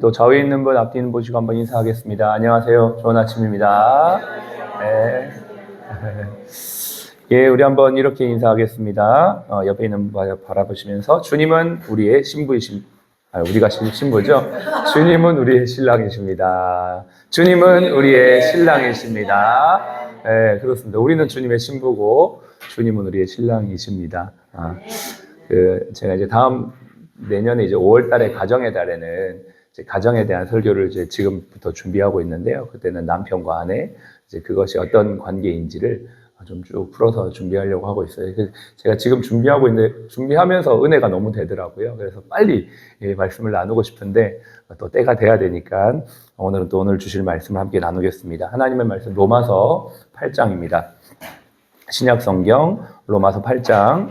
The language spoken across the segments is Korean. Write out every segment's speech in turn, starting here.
또 좌우에 있는 분, 앞뒤 있는 분 보시고 한번 인사하겠습니다. 안녕하세요. 좋은 아침입니다. 네. 예, 우리 한번 이렇게 인사하겠습니다. 어, 옆에 있는 분 바라보시면서 주님은 우리의 신부이신, 아, 우리가 신- 신부죠. 주님은 우리의 신랑이십니다. 주님은 우리의 신랑이십니다. 예, 그렇습니다. 우리는 주님의 신부고 주님은 우리의 신랑이십니다. 아, 그 제가 이제 다음 내년에 이제 5월 달에 가정의 달에는 가정에 대한 설교를 이제 지금부터 준비하고 있는데요. 그때는 남편과 아내 이제 그것이 어떤 관계인지를 좀 쭉 풀어서 준비하려고 하고 있어요. 제가 지금 준비하고 있는데 준비하면서 은혜가 너무 되더라고요. 그래서 빨리 이 말씀을 나누고 싶은데 또 때가 돼야 되니까 오늘은 또 오늘 주실 말씀을 함께 나누겠습니다. 하나님의 말씀 로마서 8장입니다. 신약 성경 로마서 8장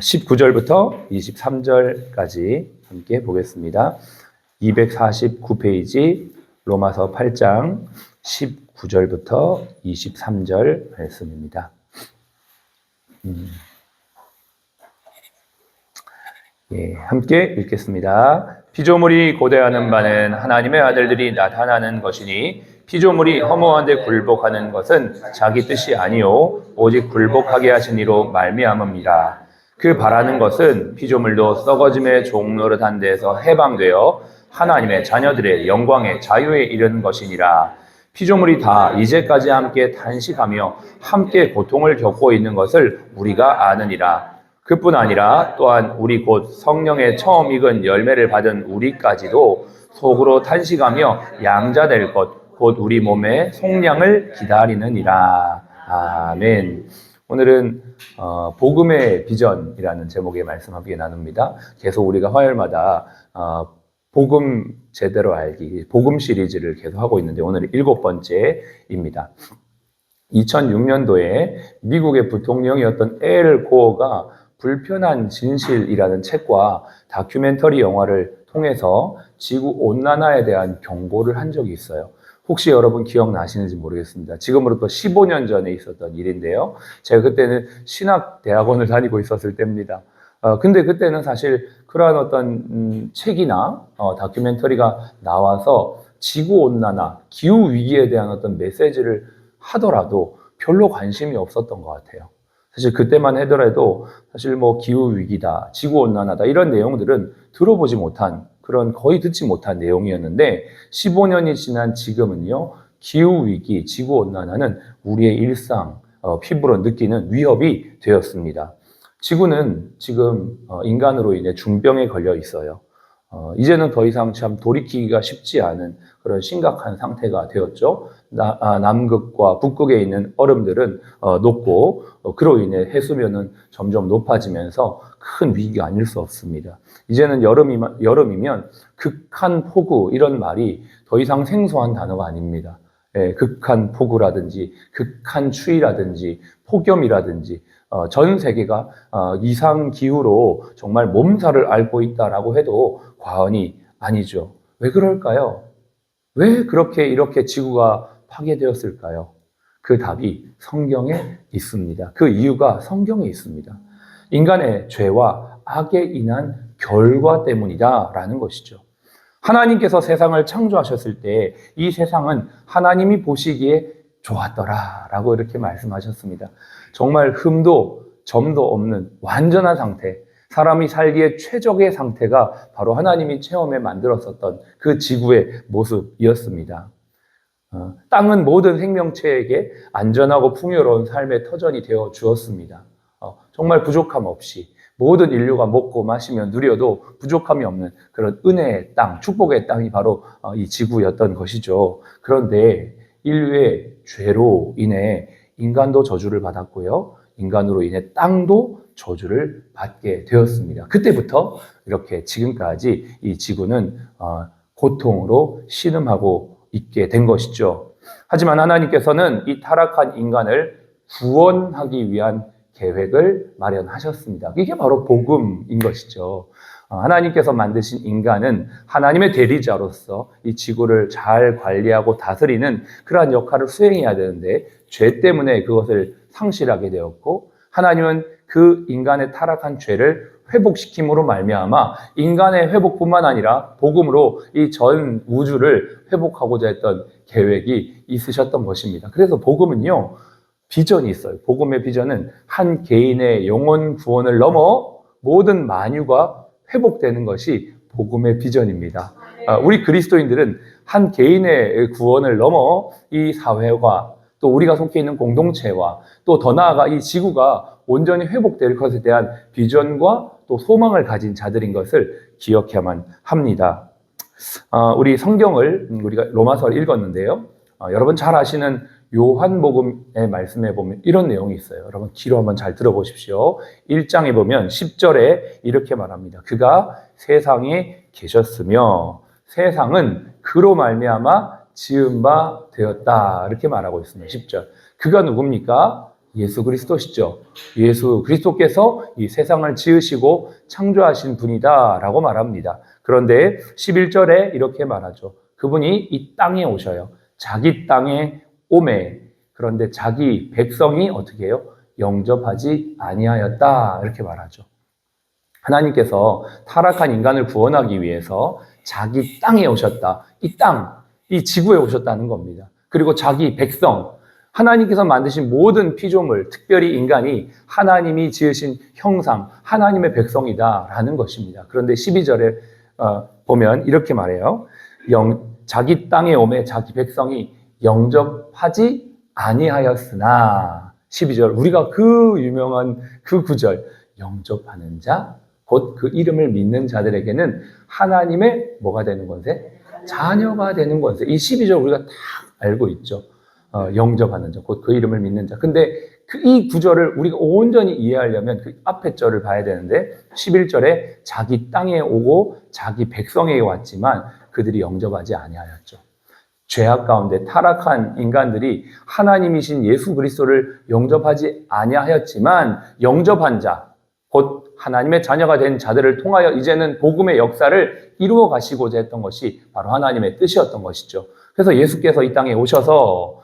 19절부터 23절까지 함께 보겠습니다. 249페이지 로마서 8장 19절부터 23절 말씀입니다. 음. 예, 함께 읽겠습니다. 피조물이 고대하는 바는 하나님의 아들들이 나타나는 것이니 피조물이 허무한데 굴복하는 것은 자기 뜻이 아니요 오직 굴복하게 하신 이로 말미암음이라. 그 바라는 것은 피조물도 썩어짐의 종노릇한 데서 해방되어 하나님의 자녀들의 영광의 자유에 이른 것이니라. 피조물이 다 이제까지 함께 단식하며 함께 고통을 겪고 있는 것을 우리가 아느니라. 그뿐 아니라 또한 우리 곧 성령의 처음 익은 열매를 받은 우리까지도 속으로 탄식하며 양자될 것, 곧 우리 몸의 속량을 기다리느니라. 아멘. 오늘은 어, 복음의 비전이라는 제목의 말씀 함께 나눕니다. 계속 우리가 화요일마다 어, 복음 제대로 알기, 복음 시리즈를 계속 하고 있는데 오늘 일곱 번째입니다. 2006년도에 미국의 부통령이었던 엘 고어가 불편한 진실이라는 책과 다큐멘터리 영화를 통해서 지구 온난화에 대한 경고를 한 적이 있어요. 혹시 여러분 기억나시는지 모르겠습니다. 지금으로부터 15년 전에 있었던 일인데요. 제가 그때는 신학대학원을 다니고 있었을 때입니다. 어, 근데 그때는 사실 그러한 어떤 음, 책이나 어, 다큐멘터리가 나와서 지구 온난화, 기후 위기에 대한 어떤 메시지를 하더라도 별로 관심이 없었던 것 같아요. 사실 그때만 하더라도 사실 뭐 기후 위기다, 지구 온난화다 이런 내용들은 들어보지 못한 그런 거의 듣지 못한 내용이었는데 15년이 지난 지금은요 기후 위기, 지구 온난화는 우리의 일상, 어, 피부로 느끼는 위협이 되었습니다. 지구는 지금 어, 인간으로 인해 중병에 걸려 있어요. 어, 이제는 더 이상 참 돌이키기가 쉽지 않은 그런 심각한 상태가 되었죠. 나, 아, 남극과 북극에 있는 얼음들은 어, 녹고 어, 그로 인해 해수면은 점점 높아지면서 큰 위기가 아닐 수 없습니다. 이제는 여름이, 여름이면 극한 폭우 이런 말이 더 이상 생소한 단어가 아닙니다. 예, 극한 폭우라든지 극한 추위라든지 폭염이라든지 어, 전 세계가 어, 이상 기후로 정말 몸살을 앓고 있다라고 해도 과언이 아니죠. 왜 그럴까요? 왜 그렇게 이렇게 지구가 파괴되었을까요? 그 답이 성경에 있습니다. 그 이유가 성경에 있습니다. 인간의 죄와 악에 인한 결과 때문이다라는 것이죠. 하나님께서 세상을 창조하셨을 때 이 세상은 하나님이 보시기에 좋았더라라고 이렇게 말씀하셨습니다. 정말 흠도 점도 없는 완전한 상태, 사람이 살기에 최적의 상태가 바로 하나님이 체험에 만들었었던 그 지구의 모습이었습니다. 어, 땅은 모든 생명체에게 안전하고 풍요로운 삶의 터전이 되어 주었습니다. 어, 정말 부족함 없이 모든 인류가 먹고 마시며 누려도 부족함이 없는 그런 은혜의 땅, 축복의 땅이 바로 어, 이 지구였던 것이죠. 그런데 인류의 죄로 인해 인간도 저주를 받았고요. 인간으로 인해 땅도 저주를 받게 되었습니다. 그때부터 이렇게 지금까지 이 지구는 어, 고통으로 신음하고 있게 된 것이죠. 하지만 하나님께서는 이 타락한 인간을 구원하기 위한 계획을 마련하셨습니다. 이게 바로 복음인 것이죠. 어, 하나님께서 만드신 인간은 하나님의 대리자로서 이 지구를 잘 관리하고 다스리는 그러한 역할을 수행해야 되는데 죄 때문에 그것을 상실하게 되었고 하나님은 그 인간의 타락한 죄를 회복시킴으로 말미암아 인간의 회복뿐만 아니라 복음으로 이 전 우주를 회복하고자 했던 계획이 있으셨던 것입니다. 그래서 복음은요 비전이 있어요. 복음의 비전은 한 개인의 영혼 구원을 넘어 모든 만유가 회복되는 것이 복음의 비전입니다. 아, 우리 그리스도인들은 한 개인의 구원을 넘어 이 사회와 또 우리가 속해 있는 공동체와 또 더 나아가 이 지구가 온전히 회복될 것에 대한 비전과 또 소망을 가진 자들인 것을 기억해야만 합니다. 아, 우리 성경을 음, 우리가 로마서를 읽었는데요. 아, 여러분 잘 아시는 요한복음의 말씀에 보면 이런 내용이 있어요. 여러분 귀로 한번 잘 들어보십시오. 1장에 보면 10절에 이렇게 말합니다. 그가 세상에 계셨으며 세상은 그로 말미암아 지은 바 되었다. 이렇게 말하고 있습니다. 10절. 그가 누굽니까? 예수 그리스도시죠. 예수 그리스도께서 이 세상을 지으시고 창조하신 분이다라고 말합니다. 그런데 11절에 이렇게 말하죠. 그분이 이 땅에 오셔요. 자기 땅에 오매. 그런데 자기 백성이 어떻게 해요? 영접하지 아니하였다. 이렇게 말하죠. 하나님께서 타락한 인간을 구원하기 위해서 자기 땅에 오셨다. 이 땅, 이 지구에 오셨다는 겁니다. 그리고 자기 백성, 하나님께서 만드신 모든 피조물, 특별히 인간이 하나님이 지으신 형상, 하나님의 백성이다라는 것입니다. 그런데 12절에 어, 보면 이렇게 말해요. 영, 자기 땅에 오매 자기 백성이 영접 하지 아니하였으나 12절 우리가 그 유명한 그 구절 영접하는 자 곧 그 이름을 믿는 자들에게는 하나님의 뭐가 되는 건세? 자녀가 되는 건세. 이 12절 우리가 다 알고 있죠. 어, 영접하는 자, 곧 그 이름을 믿는 자. 근데 그 이 구절을 우리가 온전히 이해하려면 그 앞에 절을 봐야 되는데 11절에 자기 땅에 오고 자기 백성에게 왔지만 그들이 영접하지 아니하였죠. 죄악 가운데 타락한 인간들이 하나님이신 예수 그리스도를 영접하지 아니하였지만 영접한 자, 곧 하나님의 자녀가 된 자들을 통하여 이제는 복음의 역사를 이루어 가시고자 했던 것이 바로 하나님의 뜻이었던 것이죠. 그래서 예수께서 이 땅에 오셔서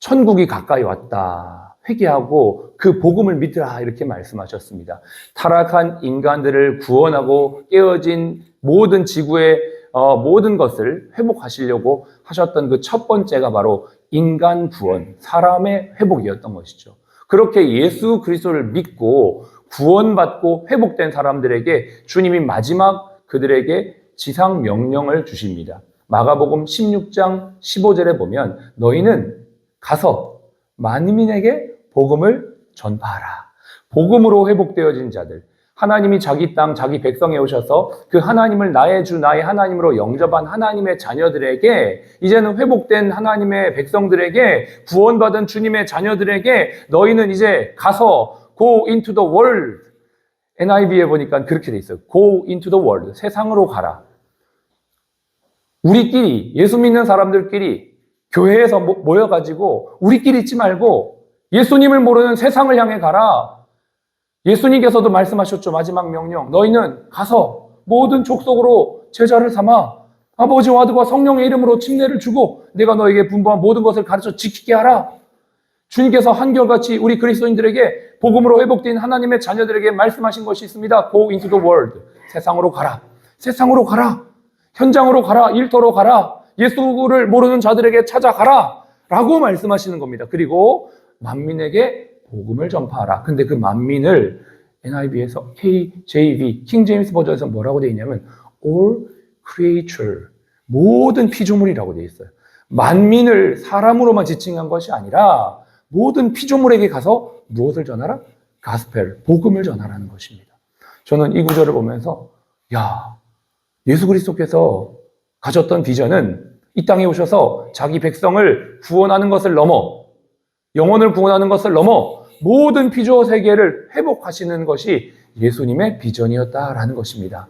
천국이 가까이 왔다. 회개하고 그 복음을 믿으라 이렇게 말씀하셨습니다. 타락한 인간들을 구원하고 깨어진 모든 지구의 어, 모든 것을 회복하시려고 하셨던 그 첫 번째가 바로 인간 구원, 사람의 회복이었던 것이죠. 그렇게 예수 그리스도를 믿고 구원받고 회복된 사람들에게 주님이 마지막 그들에게 지상 명령을 주십니다. 마가복음 16장 15절에 보면 너희는 가서 만민에게 복음을 전파하라. 복음으로 회복되어진 자들, 하나님이 자기 땅, 자기 백성에 오셔서 그 하나님을 나의 주, 나의 하나님으로 영접한 하나님의 자녀들에게 이제는 회복된 하나님의 백성들에게 구원받은 주님의 자녀들에게 너희는 이제 가서 go into the world. NIV에 보니까 그렇게 돼 있어요. go into the world. 세상으로 가라. 우리끼리, 예수 믿는 사람들끼리 교회에서 모- 모여가지고 우리끼리 있지 말고 예수님을 모르는 세상을 향해 가라. 예수님께서도 말씀하셨죠. 마지막 명령. 너희는 가서 모든 족속으로 제자를 삼아 아버지와 아들과 성령의 이름으로 침례를 주고 내가 너에게 분부한 모든 것을 가르쳐 지키게 하라. 주님께서 한결같이 우리 그리스도인들에게 복음으로 회복된 하나님의 자녀들에게 말씀하신 것이 있습니다. Go into the world. 세상으로 가라. 세상으로 가라. 현장으로 가라. 일터로 가라. 예수를 모르는 자들에게 찾아가라. 라고 말씀하시는 겁니다. 그리고 만민에게 복음을 전파하라. 근데 그 만민을 NIV에서 KJV, 킹 제임스 버전에서 뭐라고 되어 있냐면 all creature, 모든 피조물이라고 되어 있어요. 만민을 사람으로만 지칭한 것이 아니라 모든 피조물에게 가서 무엇을 전하라? 가스펠, 복음을 전하라는 것입니다. 저는 이 구절을 보면서 야, 예수 그리스도께서 가졌던 비전은 이 땅에 오셔서 자기 백성을 구원하는 것을 넘어 영혼을 구원하는 것을 넘어 모든 피조 세계를 회복하시는 것이 예수님의 비전이었다라는 것입니다.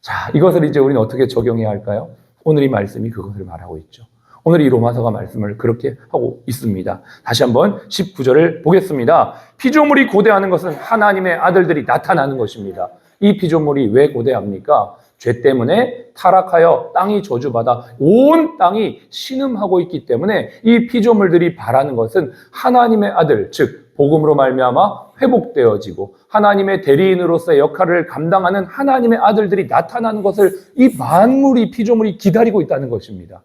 자, 이것을 이제 우리는 어떻게 적용해야 할까요? 오늘 이 말씀이 그것을 말하고 있죠. 오늘 이 로마서가 말씀을 그렇게 하고 있습니다. 다시 한번 19절을 보겠습니다. 피조물이 고대하는 것은 하나님의 아들들이 나타나는 것입니다. 이 피조물이 왜 고대합니까? 죄 때문에 타락하여 땅이 저주받아 온 땅이 신음하고 있기 때문에 이 피조물들이 바라는 것은 하나님의 아들, 즉 복음으로 말미암아 회복되어지고 하나님의 대리인으로서의 역할을 감당하는 하나님의 아들들이 나타나는 것을 이 만물이 피조물이 기다리고 있다는 것입니다.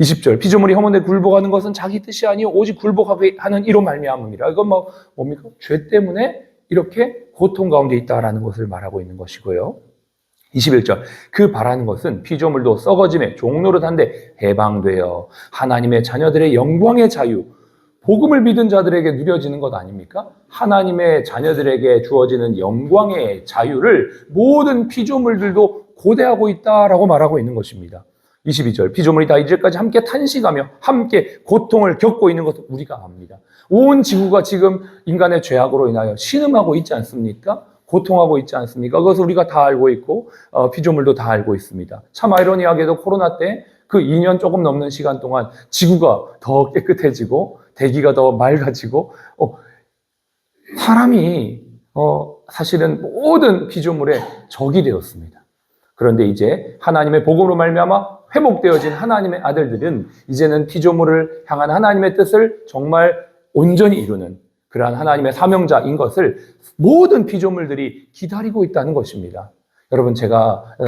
20절 피조물이 혐오에 굴복하는 것은 자기 뜻이 아니요 오직 굴복하게 하는 이로 말미암음이라. 이건 뭐 뭡니까? 죄 때문에 이렇게 고통 가운데 있다라는 것을 말하고 있는 것이고요. 21절 그 바라는 것은 피조물도 썩어짐에 종노릇한데 해방되어 하나님의 자녀들의 영광의 자유 복음을 믿은 자들에게 누려지는 것 아닙니까? 하나님의 자녀들에게 주어지는 영광의 자유를 모든 피조물들도 고대하고 있다라고 말하고 있는 것입니다. 22절 피조물이 다 이제까지 함께 탄식하며 함께 고통을 겪고 있는 것을 우리가 압니다. 온 지구가 지금 인간의 죄악으로 인하여 신음하고 있지 않습니까? 고통하고 있지 않습니까? 그것을 우리가 다 알고 있고 어, 피조물도 다 알고 있습니다. 참 아이러니하게도 코로나 때 그 2년 조금 넘는 시간 동안 지구가 더 깨끗해지고 대기가 더 맑아지고 어, 사람이 어, 사실은 모든 피조물의 적이 되었습니다. 그런데 이제 하나님의 복음으로 말미암아 회복되어진 하나님의 아들들은 이제는 피조물을 향한 하나님의 뜻을 정말 온전히 이루는 그러한 하나님의 사명자인 것을 모든 피조물들이 기다리고 있다는 것입니다. 여러분 제가 어,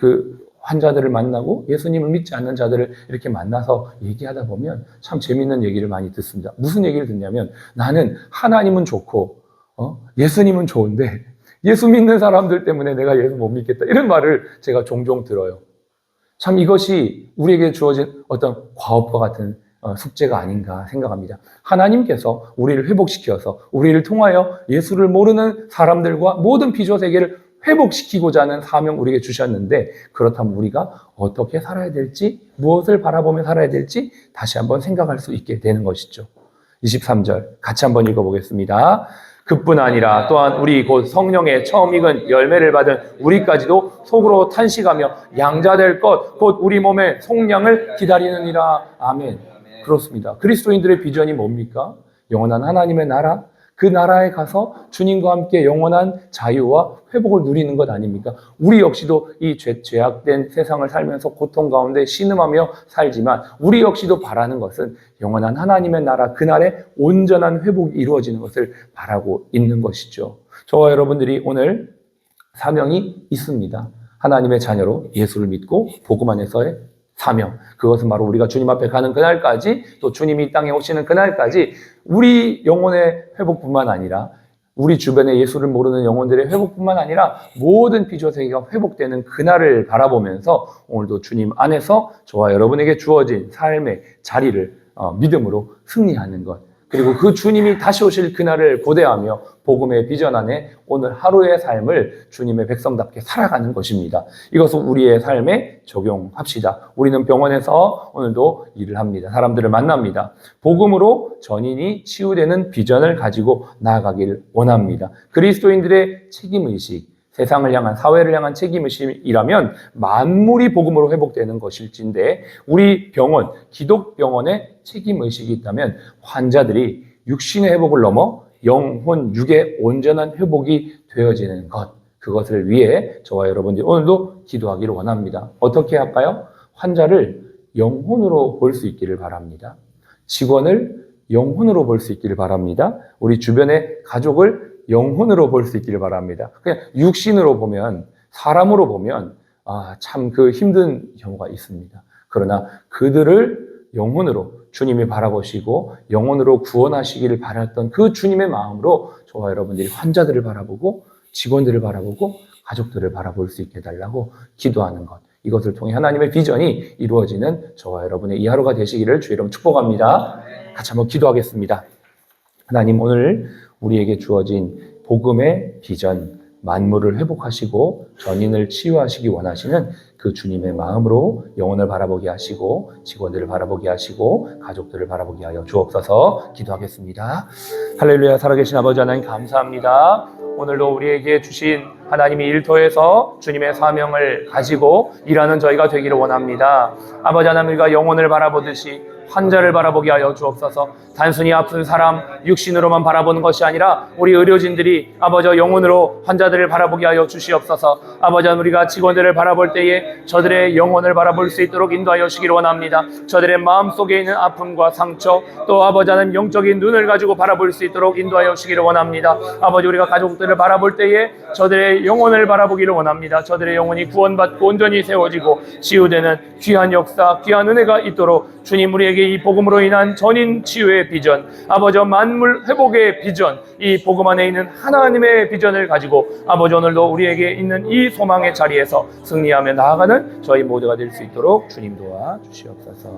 그 환자들을 만나고 예수님을 믿지 않는 자들을 이렇게 만나서 얘기하다 보면 참 재밌는 얘기를 많이 듣습니다. 무슨 얘기를 듣냐면 나는 하나님은 좋고 어? 예수님은 좋은데 예수 믿는 사람들 때문에 내가 예수 못 믿겠다 이런 말을 제가 종종 들어요. 참 이것이 우리에게 주어진 어떤 과업과 같은 어, 숙제가 아닌가 생각합니다. 하나님께서 우리를 회복시켜서 우리를 통하여 예수를 모르는 사람들과 모든 피조 세계를 회복시키고자 하는 사명 우리에게 주셨는데 그렇다면 우리가 어떻게 살아야 될지 무엇을 바라보며 살아야 될지 다시 한번 생각할 수 있게 되는 것이죠. 23절 같이 한번 읽어보겠습니다. 그뿐 아니라 또한 우리 곧 성령의 처음 익은 열매를 받은 우리까지도 속으로 탄식하며 양자될 것 곧 우리 몸의 속량을 기다리느니라. 아멘. 그렇습니다. 그리스도인들의 비전이 뭡니까? 영원한 하나님의 나라, 그 나라에 가서 주님과 함께 영원한 자유와 회복을 누리는 것 아닙니까? 우리 역시도 이 죄, 죄악된 세상을 살면서 고통 가운데 신음하며 살지만 우리 역시도 바라는 것은 영원한 하나님의 나라 그날에 온전한 회복이 이루어지는 것을 바라고 있는 것이죠. 저와 여러분들이 오늘 사명이 있습니다. 하나님의 자녀로 예수를 믿고 복음 안에서의 사명. 그것은 바로 우리가 주님 앞에 가는 그날까지 또 주님이 이 땅에 오시는 그날까지 우리 영혼의 회복뿐만 아니라 우리 주변에 예수를 모르는 영혼들의 회복뿐만 아니라 모든 피조 세계가 회복되는 그날을 바라보면서 오늘도 주님 안에서 저와 여러분에게 주어진 삶의 자리를 어, 믿음으로 승리하는 것. 그리고 그 주님이 다시 오실 그날을 고대하며 복음의 비전 안에 오늘 하루의 삶을 주님의 백성답게 살아가는 것입니다. 이것을 우리의 삶에 적용합시다. 우리는 병원에서 오늘도 일을 합니다. 사람들을 만납니다. 복음으로 전인이 치유되는 비전을 가지고 나아가기를 원합니다. 그리스도인들의 책임의식, 세상을 향한 사회를 향한 책임의식이라면 만물이 복음으로 회복되는 것일진데 우리 병원, 기독 병원의 책임의식이 있다면 환자들이 육신의 회복을 넘어 영혼, 육의 온전한 회복이 되어지는 것. 그것을 위해 저와 여러분들이 오늘도 기도하기를 원합니다. 어떻게 할까요? 환자를 영혼으로 볼 수 있기를 바랍니다. 직원을 영혼으로 볼 수 있기를 바랍니다. 우리 주변의 가족을 영혼으로 볼 수 있기를 바랍니다. 그냥 육신으로 보면, 사람으로 보면, 아, 참 그 힘든 경우가 있습니다. 그러나 그들을 영혼으로 주님이 바라보시고 영혼으로 구원하시기를 바랐던 그 주님의 마음으로 저와 여러분들이 환자들을 바라보고 직원들을 바라보고 가족들을 바라볼 수 있게 해달라고 기도하는 것. 이것을 통해 하나님의 비전이 이루어지는 저와 여러분의 이 하루가 되시기를 주의 이름 축복합니다. 같이 한번 기도하겠습니다. 하나님 오늘 우리에게 주어진 복음의 비전, 만물을 회복하시고 전인을 치유하시기 원하시는 그 주님의 마음으로 영혼을 바라보게 하시고 직원들을 바라보게 하시고 가족들을 바라보게 하여 주옵소서 기도하겠습니다. 할렐루야 살아계신 아버지 하나님 감사합니다. 오늘도 우리에게 주신 하나님이 일터에서 주님의 사명을 가지고 일하는 저희가 되기를 원합니다. 아버지 하나님 우리가 영혼을 바라보듯이 환자를 바라보게 하여 주옵소서. 단순히 아픈 사람 육신으로만 바라보는 것이 아니라 우리 의료진들이 아버지 영혼으로 환자들을 바라보게 하여 주시옵소서. 아버지 우리가 직원들을 바라볼 때에 저들의 영혼을 바라볼 수 있도록 인도하여 주시기를 원합니다. 저들의 마음 속에 있는 아픔과 상처 또 아버지 하나님 영적인 눈을 가지고 바라볼 수 있도록 인도하여 주시기를 원합니다. 아버지 우리가 가족들을 바라볼 때에 저들의 영혼을 바라보기를 원합니다. 저들의 영혼이 구원받고 온전히 세워지고 치유되는 귀한 역사, 귀한 은혜가 있도록 주님 우리에게 이 복음으로 인한 전인 치유의 비전, 아버지 만물 회복의 비전, 이 복음 안에 있는 하나님의 비전을 가지고 아버지 오늘도 우리에게 있는 이 소망의 자리에서 승리하며 나아가는 저희 모두가 될 수 있도록 주님 도와 주시옵소서.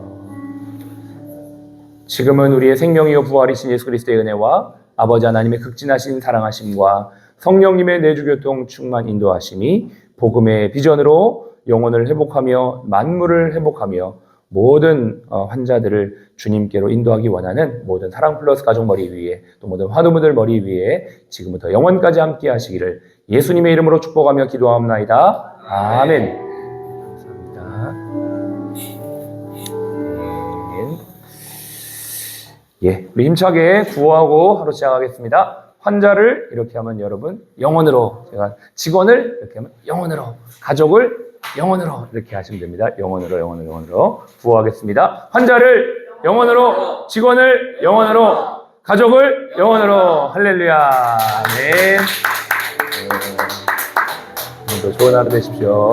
지금은 우리의 생명이요 부활이신 예수 그리스도의 은혜와 아버지 하나님의 극진하신 사랑하심과 성령님의 내주교통 충만 인도하심이 복음의 비전으로 영혼을 회복하며 만물을 회복하며 모든 어, 환자들을 주님께로 인도하기 원하는 모든 사랑 플러스 가족 머리 위에 또 모든 환우분들 머리 위에 지금부터 영원까지 함께 하시기를 예수님의 이름으로 축복하며 기도하옵나이다. 아멘. 감사합니다. 예, 우리 힘차게 구호하고 하루 시작하겠습니다. 환자를 이렇게 하면 여러분 영혼으로 제가 직원을 이렇게 하면 영혼으로 가족을 영혼으로 이렇게 하시면 됩니다. 영혼으로 영혼으로 영혼으로 구호하겠습니다. 환자를 영혼으로 직원을 영혼으로 가족을 영혼으로 할렐루야. 네. 네. 오늘도 좋은 하루 되십시오.